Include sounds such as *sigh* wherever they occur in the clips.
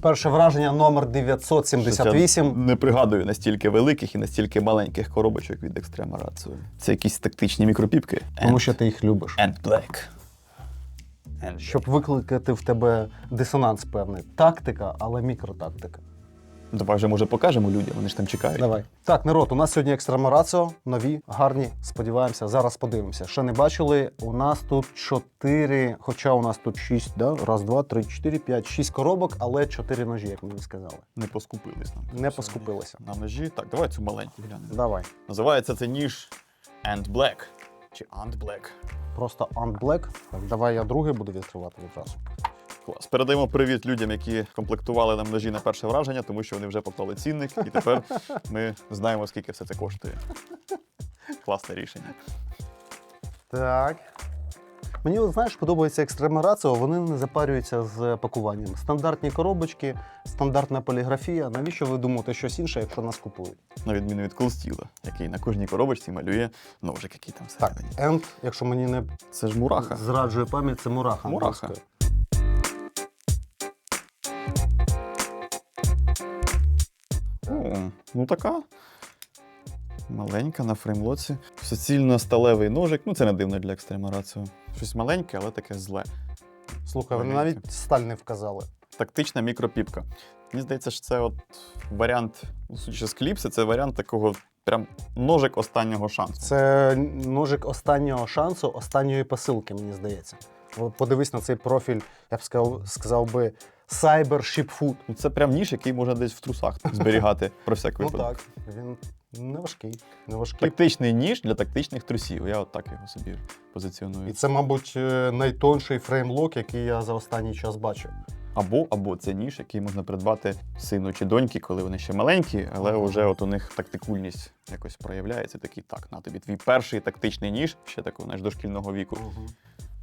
Перше враження номер 978. Не пригадую настільки великих і настільки маленьких коробочок від екстрема Ratio. Це якісь тактичні мікропіпки. Тому що ти їх любиш. And Black. And Щоб викликати в тебе дисонанс певний. Тактика, але мікротактика. Давай вже може покажемо людям, вони ж там чекають. Давай. Так, народ, у нас сьогодні екстремораціо, нові, гарні. Сподіваємося, зараз подивимося. Що не бачили, у нас тут 4, хоча у нас тут 6, да? раз, два, три, чотири, п'ять, шість коробок, але 4 ножі, як мені сказали. Не поскупились нам. Не поскупилися. На ножі. Так, давай цю маленьку глянемо. Давай. Називається це ніж And Black. Чи And Black. Просто Ant Black. Так, давай я другий буду відкривати відразу. Клас. Передаємо привіт людям, які комплектували нам ножі на перше враження, тому що вони вже поклали цінник, і тепер *laughs* ми знаємо, скільки все це коштує. Класне рішення. Так. Мені, от, знаєш, подобається екстремораціо, вони не запарюються з пакуванням. Стандартні коробочки, стандартна поліграфія. Навіщо ви думаєте щось інше, якщо нас купують? На відміну від Колстіла, який на кожній коробочці малює ножик, який там Так, всередині. End, якщо мені не Це ж мураха. зраджує пам'ять, це мураха. Мураха. англійською. Ну така. Маленька на фреймлоці. Суцільно-сталевий ножик. Ну, це не дивно для екстрема раціо. Щось маленьке, але таке зле. Слухай, вони Маленьке. навіть сталь не вказали. Тактична мікропіпка. Мені здається, що це от варіант, ну, судячи з кліпси, це варіант такого прям ножик останнього шансу. Це ножик останнього шансу, останньої посилки, мені здається. От Подивись на цей профіль, я б сказав, сказав би Cyber Ship Food. Ну, Це прям ніж, який можна десь в трусах *laughs* зберігати про всяк Ну випадок. так, він не важкий. Не важкий. Тактичний ніж для тактичних трусів. Я от так його собі позиціоную. І це, мабуть, е, найтонший фреймлок, який я за останній час бачив. Або, або це ніж, який можна придбати сину чи доньки, коли вони ще маленькі, але вже от у них тактикульність якось проявляється. Такий так, на тобі твій перший тактичний ніж, ще такого знаєш, дошкільного віку.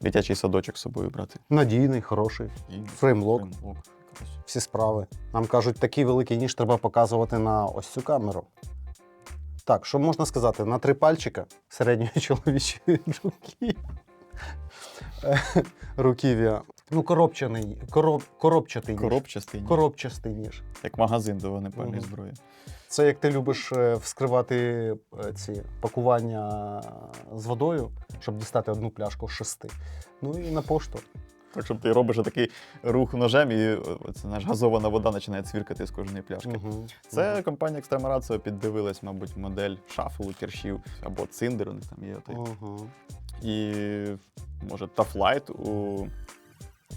Дитячий садочок з собою брати. Надійний, хороший, Надійний, фреймлок, фреймлок. Всі справи. Нам кажуть, такий великий ніж треба показувати на ось цю камеру. Так, що можна сказати? На три пальчика середньої *laughs* чоловічої руки. Е, Руків'я. Ну, коробчаний, короб, коробчатий ніж. Коробчастий ніж, Коробчастий ніж. як магазин до вогнепальної Мгм. зброї. Це як ти любиш е, вскривати е, ці пакування з водою, щоб дістати одну пляшку з шести. Ну і на пошту. Так, щоб ти робиш такий рух ножем, і о, це наш газована вода починає цвіркати з кожної пляшки. Мгм. Це компанія Extrema Ratio піддивилась, мабуть, модель шафелу кершів або циндер у них там є. Той. Мгм. І може Тафлайт у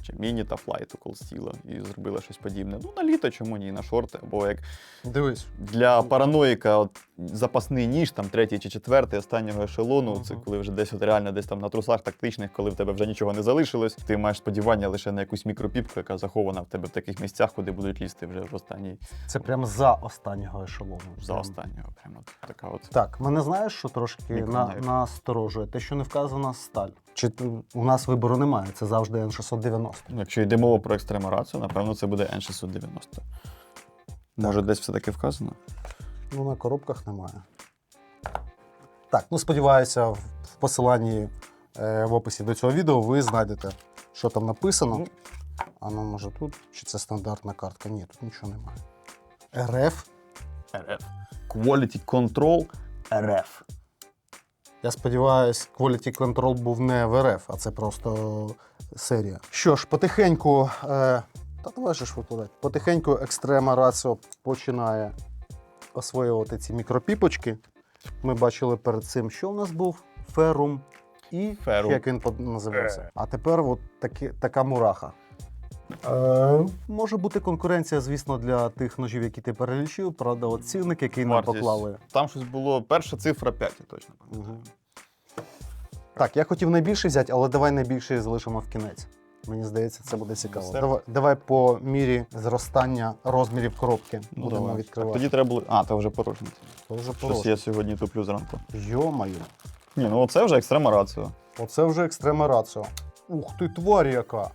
чи міні Тафлайт у Колстіла і зробила щось подібне. Ну, на літо, чому ні, на шорти. Або як Дивись. для параноїка от, запасний ніж, там третій чи четвертий останнього ешелону. Це коли вже десь от реально десь там на трусах тактичних, коли в тебе вже нічого не залишилось. Ти маєш сподівання лише на якусь мікропіпку, яка захована в тебе в таких місцях, куди будуть лізти вже в останній Це прямо за останнього ешелону. за Прям. останнього. Прямо така от. Так, мене знаєш, що трошки на, насторожує? Те, що не вказана сталь. Чи у нас вибору немає, це завжди N690. Ну, Якщо йде мова про екстрема рацію, напевно, це буде N690. Може, десь все-таки вказано? Ну, на коробках немає. Так, ну сподіваюся, в посиланні е, в описі до цього відео ви знайдете, що там написано. Ну. А ну, може тут? Чи це стандартна картка? Ні, тут нічого немає. РФ. RF. Quality Control RF. Я сподіваюся, Quality Control був не в РФ, а це просто серія. Що ж, потихеньку, е, та давай же ж викладати. Потихеньку Extrema Ratio починає освоювати ці мікропіпочки. Ми бачили перед цим, що у нас був ферум і Ферум. як він називався. А тепер от такі, така мураха. Е, може бути конкуренція, звісно, для тих ножів, які ти перелічив. Правда, от цінник, який нам Вартість. поклали. Там щось було. Перша цифра 5, я точно. Мгм. Так, я хотів найбільший взяти, але давай найбільший залишимо в кінець. Мені здається, це буде цікаво. Давай, давай по мірі зростання розмірів коробки Ну, будемо давай. відкривати. Так, тоді треба було. А, це вже порожній. Це вже Щось я сьогодні туплю зранку. Йо-моє. Ні, ну це вже екстрема раціо. Оце вже екстрема раціо. Ух ти, тварь яка!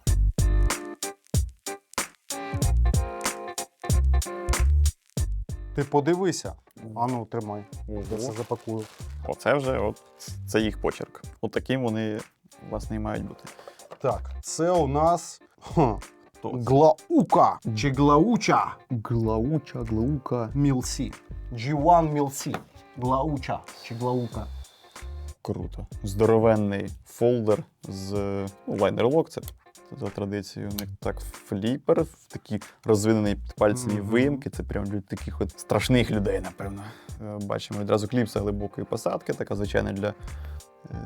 Ти подивися. Ану, тримай. Я це запакую. Оце вже от, це їх почерк. От таким вони, власне, і мають бути. Так, це у нас. Хм, Глаука чи Глауча Глауча, глаука. Мілсі. G1 Мілсі. Глауча чи Глаука. Круто. Здоровенний фолдер з ну, лайнер-лок, це за традицією. У них так фліпер, такі розвинені пальцеві Мгм. виїмки. Це прям для таких от страшних людей, напевно. Е, Бачимо відразу кліпса глибокої посадки, така звичайна для е,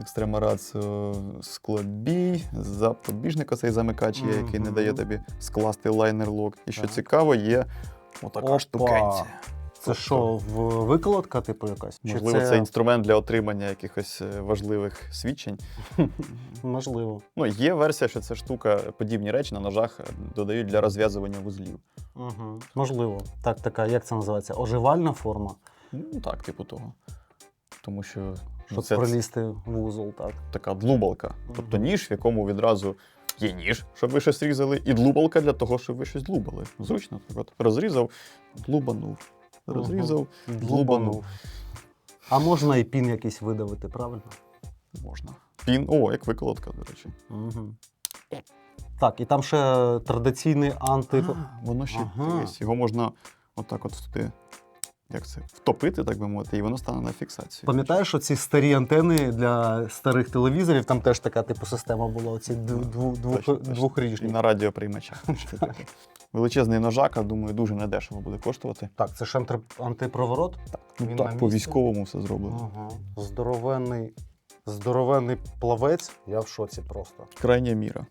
екстремарацію склобій, запобіжник оцей замикач, є, який не дає тобі скласти лайнер-лок. І що цікаво, є отака Опа. Це Тобто, що, в виколотка, типу, якась? Чи Можливо, це... інструмент для отримання якихось е, важливих свідчень. *laughs* Можливо. Ну, є версія, що ця штука, подібні речі на ножах е, додають для розв'язування вузлів. Угу. Можливо. Так, така, як це називається? Оживальна форма, Ну, так, типу того. Тому що ну, щоб це пролізти в вузол, так. така длубалка. Тобто Мгм. ніж, в якому відразу є ніж, щоб ви щось різали, і длубалка для того, щоб ви щось длубали. Зручно, так от розрізав, длубанув. Розрізав, Длубанув. А можна і пін якийсь видавити, правильно? можна. Пін, о, як виколотка, до речі. Угу. Так, і там ще традиційний анти. А, воно ще Ага. дивись, його можна отак от туди, як це, втопити, так би мовити, і воно стане на фіксацію. Пам'ятаєш, оці старі антени для старих телевізорів, там теж така типу система була, оці дв- дв- двох, Точно, точно. І на радіоприймачах. *laughs* Величезний ножака, думаю, дуже недешево буде коштувати. Так, це ж антипроворот? Так, Ну так, по військовому все зроблено. Ага. Здоровенний, здоровенний плавець, я в шоці просто. Крайня міра.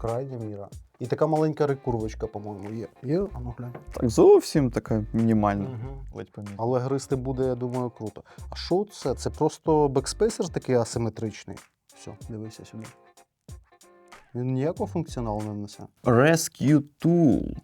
Крайня міра. І така маленька рекурвочка, по-моєму, є. Є? А ну глянь. Так, зовсім така мінімальна. Угу. Ледь помітно. Але гристи буде, я думаю, круто. А що це? Це просто бекспейсер такий асиметричний. Все, дивися сюди. Він ніякого функціоналу не несе. Rescue Tool.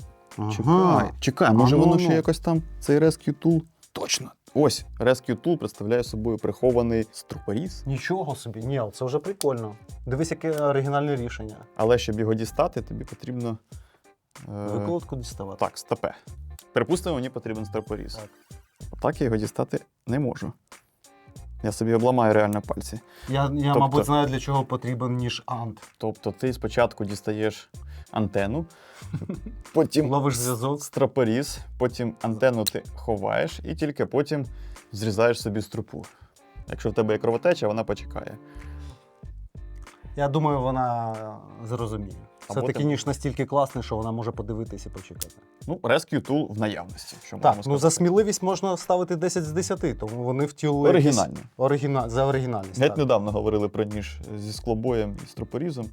Чекай, чекай, може А, ну, воно ще ну. якось там, цей Rescue Tool? Точно. Ось, Rescue Tool представляє собою прихований стропоріз. Нічого собі, ні, це вже прикольно. Дивись, яке оригінальне рішення. Але щоб його дістати, тобі потрібно. Е, Виколотку діставати. так, стопе. Припустимо, мені потрібен стропоріз. Так. Так я його дістати не можу. Я собі обламаю реально пальці. Я, я Тобто- мабуть, знаю, для чого потрібен ніж ант. Тобто ти спочатку дістаєш антенну, *laughs* потім Ловиш зв'язок. стропоріз, потім антенну ти ховаєш і тільки потім зрізаєш собі струпу. Якщо в тебе є кровотеча, вона почекає. Я думаю, вона зрозуміє. Або Все-таки ніж настільки класний, що вона може подивитись і почекати. Ну, Rescue Tool в наявності. Що Так, ну за сміливість можна ставити 10 з 10, тому вони втілили. якісь- Оригіна... За оригінальність. Геть так. недавно говорили про ніж зі склобоєм і стропорізом,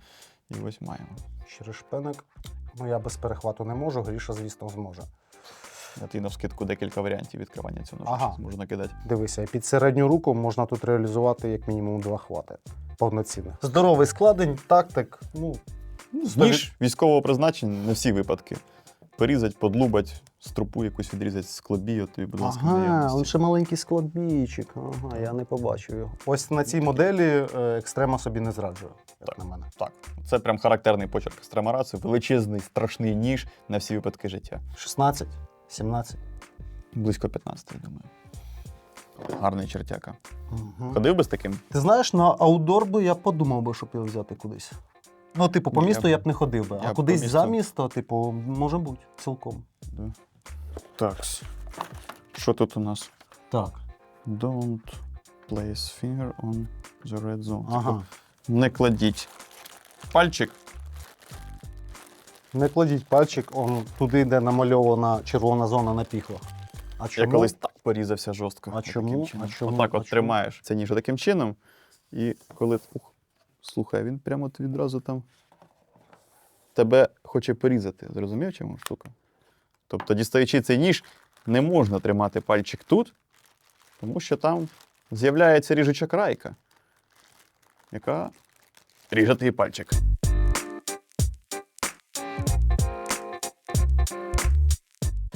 і ось маємо. Черешпеник. Ну я без перехвату не можу, Гріша, звісно, зможе. Я тобі на вскидку декілька варіантів відкривання цього ножа Ага. можу накидати. Дивися, під середню руку можна тут реалізувати як мінімум два хвати. Повноцінних. Здоровий складень, тактик. Ну, Ніж військового призначення на всі випадки. Порізать, подлубать, струпу якусь відрізать з клобі, от тобі, будь ласка, ага, він ще маленький складбійчик. Ага, я не побачив його. Ось на цій моделі е, екстрема собі не зраджує, як Так. на мене. Так, це прям характерний почерк стремарації, величезний, страшний ніж на всі випадки життя. 16, 17. Близько 15, я думаю. Гарний чертяка. Угу. Ходив би з таким? Ти знаєш, на аутдор би я подумав би, щоб його взяти кудись. Ну, типу, по місту я б- не ходив би, я а б кудись за місту. місто, типу, може бути, цілком. Да. Так. Що тут у нас? Так. Don't place finger on the red zone. Ага. Типу, не кладіть пальчик. Не кладіть пальчик он туди, де намальована червона зона на піхвах. А чому? Я колись так порізався жорстко. А Таким чому? чином. А чому? Отак А от чому? тримаєш це ніж таким чином. І коли. Ух, слухай, він прямо відразу там. Тебе хоче порізати. Зрозумів, чому штука? Тобто, дістаючи цей ніж, не можна тримати пальчик тут, тому що там з'являється ріжуча крайка, яка ріже твій пальчик.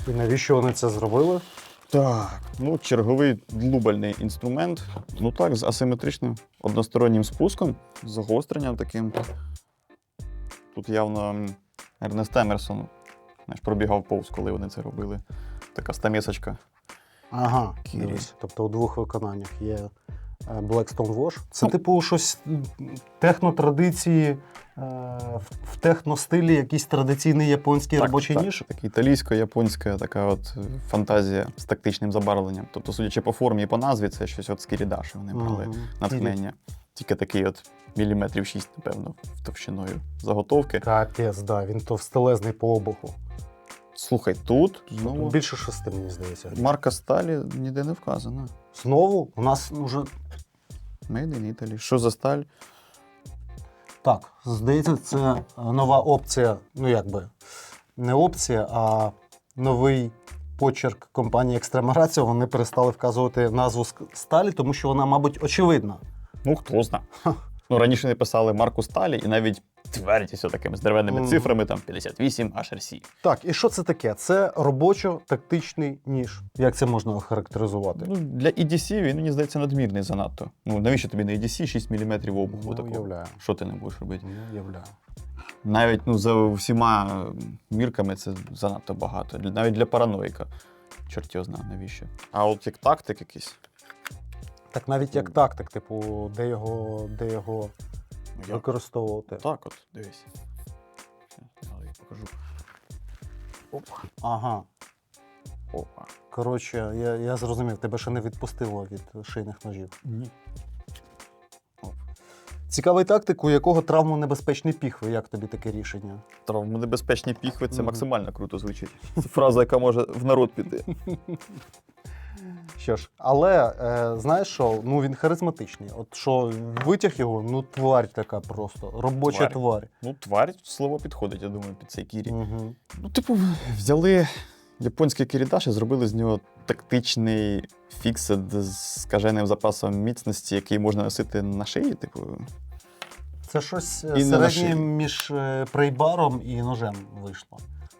І навіщо вони це зробили? Так, ну черговий длубальний інструмент. Ну так, з асиметричним одностороннім спуском, з загостренням таким. Тут явно Ернест Емерсон знаєш, пробігав повз, коли вони це робили. Така стамісочка. Ага, дивись. Тобто у двох виконаннях є Blackstone Wash. Це, Ну. типу, щось технотрадиції в, в техностилі якийсь традиційний японський робочий так, ніж. Так, італійсько-японська така от е, фантазія з тактичним забарвленням. Тобто, судячи по формі і по назві, це щось от з Кірідаші вони брали Мгм. натхнення. Тільки такий от міліметрів 6, напевно, товщиною заготовки. Капець, да, він товстелезний по обуху. Слухай, тут знову Більше шести, мені здається. марка сталі ніде не вказана. Знову у нас вже Made in Italy. Що за сталь? так, здається, це нова опція. Ну якби не опція, а новий почерк компанії Extrema Ratio. Вони перестали вказувати назву сталі, тому що вона, мабуть, очевидна. Ну, хто зна. Ну, раніше не писали марку сталі і навіть твердістю такими здоровенними Мгм. цифрами, там 58 HRC. Так, і що це таке? Це робочо-тактичний ніж. Як це можна охарактеризувати? Ну, для EDC він, мені здається, надмірний занадто. Ну, навіщо тобі на EDC 6 мм обуху? Такого? уявляю. Що ти не будеш робити? Не уявляю. Навіть ну, за всіма е, мірками це занадто багато. Навіть для параноїка. Чорт його знає навіщо. А от як тактик якийсь. Так навіть як тактик, типу, де його, де його. Використовувати. Так, от, дивись. Я покажу. Опа. Ага. Опа. Коротше, я, я зрозумів, тебе ще не відпустило від шийних ножів. Ні. Цікавий тактик, у якого травмонебезпечні піхви. Як тобі таке рішення? Травмонебезпечні піхви це Мгм. максимально круто звучить. Це фраза, яка може в народ піти. *laughs* Ж, але е, знаєш що? Ну він харизматичний. От що витяг його, ну тварь така просто, робоча Тварь. тварь. Ну, тварь слово підходить, я думаю, під цей кірі. Угу. Ну, типу, взяли японський кірідаш і зробили з нього тактичний фіксед з скаженим запасом міцності, який можна носити на шиї. Типу, Це щось І не середнє між е, прейбаром і ножем вийшло.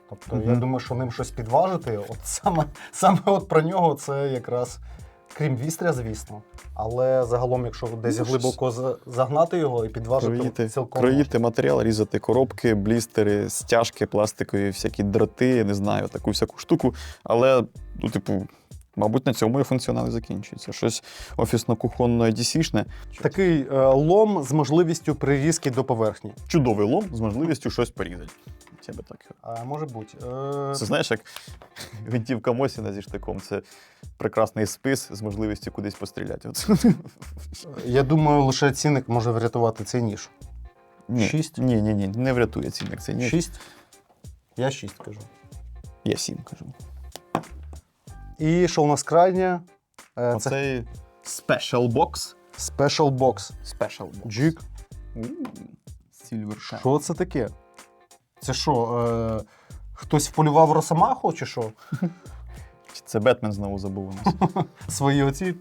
Тобто, я думаю, що ним щось підважити. От саме, саме от про нього це якраз крім вістря, звісно. Але загалом, якщо десь Ну, глибоко за- загнати його і підважити, кроїти, цілком кроїти матеріал, різати коробки, блістери, стяжки пластикові, всякі дроти, я не знаю, таку всяку штуку. Але, ну, типу, мабуть, на цьому і функціонал і закінчується. Щось офісно-кухонно DC-шне. Такий е, лом з можливістю прирізки до поверхні. Чудовий лом з можливістю щось порізати. Я би так. А може бути. Е, Це знаєш, як *laughs* гвинтівка Мосіна зі штиком. Це прекрасний спис з можливістю кудись постріляти. От. я думаю, лише цінник може врятувати цей ніж. Ні, Шість? Ні, ні, ні, не врятує цінник. Це ні. Шість? Я шість кажу. Я сім кажу. І що у нас крайнє? Е, це Оцей Special Box. Special Box. Special Box. Джик. Silver Що це таке? Це що, е, хтось вполював росомаху чи що? Чи Це Бетмен знову забув у нас. *laughs* Свої оці.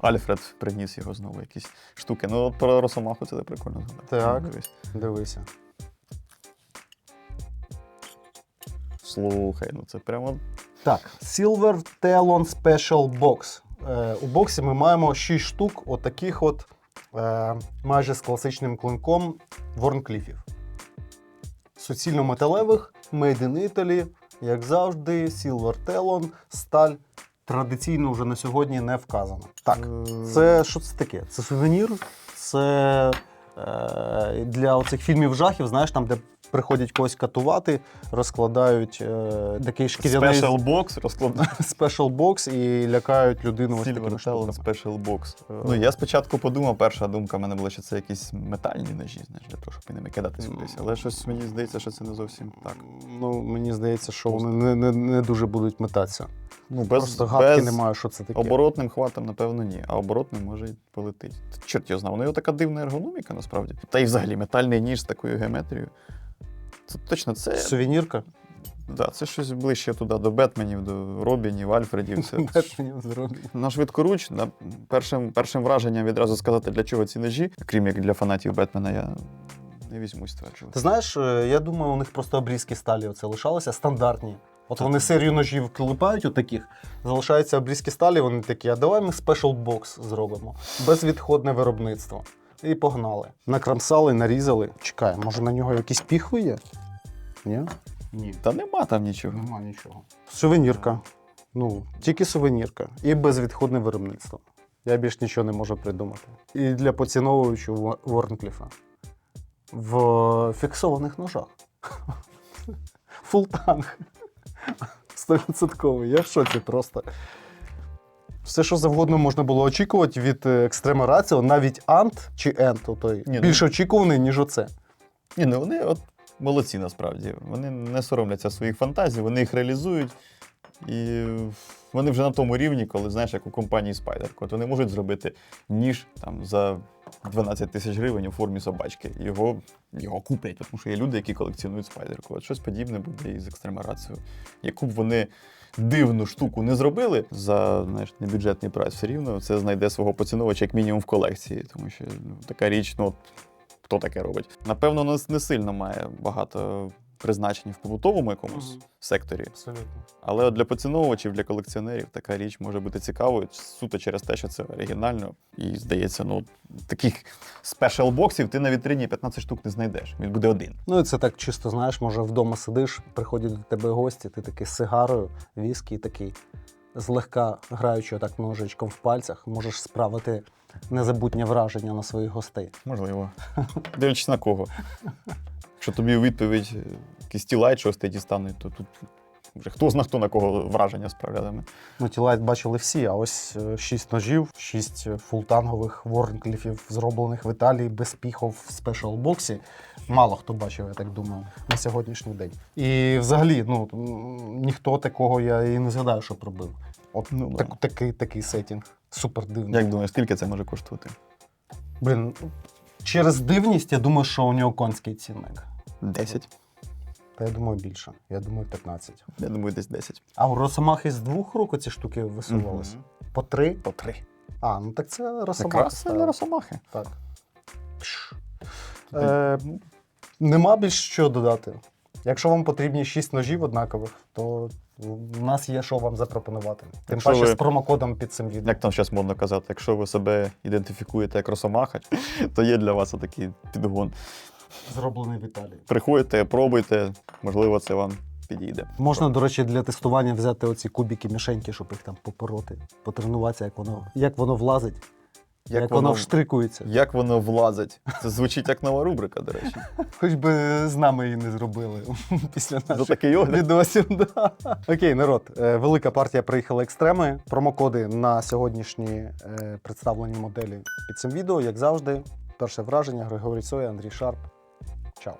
Альфред приніс його знову якісь штуки. Ну, от про Росомаху це прикольно згадати. Так. Дивись. Дивися. Слухай, ну це прямо Так, Silver Talon Special Box. Е, у боксі ми маємо 6 штук отаких от е, майже з класичним клинком Ворнкліфів. Суцільно металевих, Made in Italy, як завжди, Silver Talon, сталь. Традиційно вже на сьогодні не вказано. Так, Е, це що це таке? Це сувенір, це е, для оцих фільмів жахів, знаєш, там, де приходять когось катувати, розкладають е, такий шкіряний Special Box розкладна. спешл бокс і лякають людину ось такими штуками. Special Box. Ну, я спочатку подумав, перша думка в мене була, що це якісь метальні ножі, знаєш, для того, щоб ними кидатись кудись. Але щось мені здається, що це не зовсім так. Ну, мені здається, що вони не, не, не дуже будуть метатися. Ну, без, Просто гадки без немає, що це таке. оборотним хватом, напевно, ні. А оборотним може й полетить. Чорт його знав. У нього така дивна ергономіка, насправді. Та й взагалі метальний ніж з такою геометрією. Це точно це. Сувенірка. Да, це щось ближче туди, до Бетменів, до Робінів, Альфредів. Це Бетменів зроблено. на швидкоруч, на першим, першим враженням відразу сказати, для чого ці ножі, крім як для фанатів Бетмена, я не візьмусь стверджувати. Ти знаєш, е, я думаю, у них просто обрізки сталі оце лишалися стандартні. От вони серію ножів клепають отаких, залишаються обрізки сталі, вони такі, а давай ми спешл бокс зробимо. Безвідходне виробництво. І погнали. Накрамсали, нарізали. Чекай, може на нього якісь піхви є? Ні? Ні. Та нема там нічого. Нема нічого. Сувенірка. Ну, тільки сувенірка. І безвідходне виробництво. Я більш нічого не можу придумати. І для поціновувачів Ворнкліфа. В фіксованих ножах. *laughs* Фултанг. Стовідсотковий. Я в шоці просто. Все, що завгодно можна було очікувати від екстрема раціо, навіть Ант чи Ент, той Ні, ну- більш очікуваний, ніж оце. Ні, ну вони от молодці насправді. Вони не соромляться своїх фантазій, вони їх реалізують. І вони вже на тому рівні, коли знаєш, як у компанії Spider. От вони можуть зробити ніж там за 12 тисяч гривень у формі собачки. Його, його куплять, тому що є люди, які колекціонують спайдерку. От щось подібне буде і з екстремарацією. Яку б вони дивну штуку не зробили за знаєш, небюджетний прайс, все рівно це знайде свого поціновувача як мінімум в колекції. Тому що ну, така річ, ну, хто таке робить? Напевно, не, не сильно має багато призначень в побутовому якомусь Мгм. секторі. Абсолютно. Але от для поціновувачів, для колекціонерів така річ може бути цікавою суто через те, що це оригінально. І здається, ну таких спешл боксів ти на вітрині 15 штук не знайдеш. Він буде один. Ну і це так чисто, знаєш, може вдома сидиш, приходять до тебе гості, ти такий з сигарою, віскі, такий злегка граючи отак ножичком в пальцях, можеш справити незабутнє враження на своїх гостей. Можливо. Дивлячись на кого. *laughs* Якщо тобі у відповідь якийсь тілайт шостий дістануть, то тут вже хто зна хто на кого враження справлятиме. Ну, ті лайт бачили всі, а ось е, шість ножів, шість е, фултангових ворнкліфів, зроблених в Італії без піхов в спешл-боксі. Мало хто бачив, я так думаю, на сьогоднішній день. І взагалі, ну ніхто такого я і не згадаю, що пробив. От Ну, да. такий, такий сетінг. Супер дивний. Як думаєш, скільки це може коштувати? Блін, через дивність я думаю, що у нього конський цінник. 10. Та я думаю, більше. Я думаю, 15. Я думаю, десь 10. А у Росомахи з двох рук ці штуки висувалися? По три? По три. А, ну так це Росомаха. Якраз це для росомахи. Так. Пш. Е, нема більш що додати. Якщо вам потрібні 6 ножів однакових, то у нас є що вам запропонувати. Тим Якщо паче ви- з промокодом під цим відео. Як там зараз модно казати, якщо ви себе ідентифікуєте як росомаха, *laughs* то є для вас такий підгон. Зроблений в Італії. Приходьте, пробуйте, можливо, це вам підійде. Можна, до речі, для тестування взяти оці кубики мішеньки, щоб їх там попороти, потренуватися, як воно, як воно влазить, як, воно, вштрикується. як воно влазить. Це звучить як нова рубрика, до речі. *laughs* Хоч би з нами її не зробили *laughs* після За наших відосів. Да. Окей, народ, е, велика партія приїхала екстреми. Промокоди на сьогоднішні е, представлені моделі під цим відео, як завжди. Перше враження Григорій Соя, Андрій Шарп. Tchau.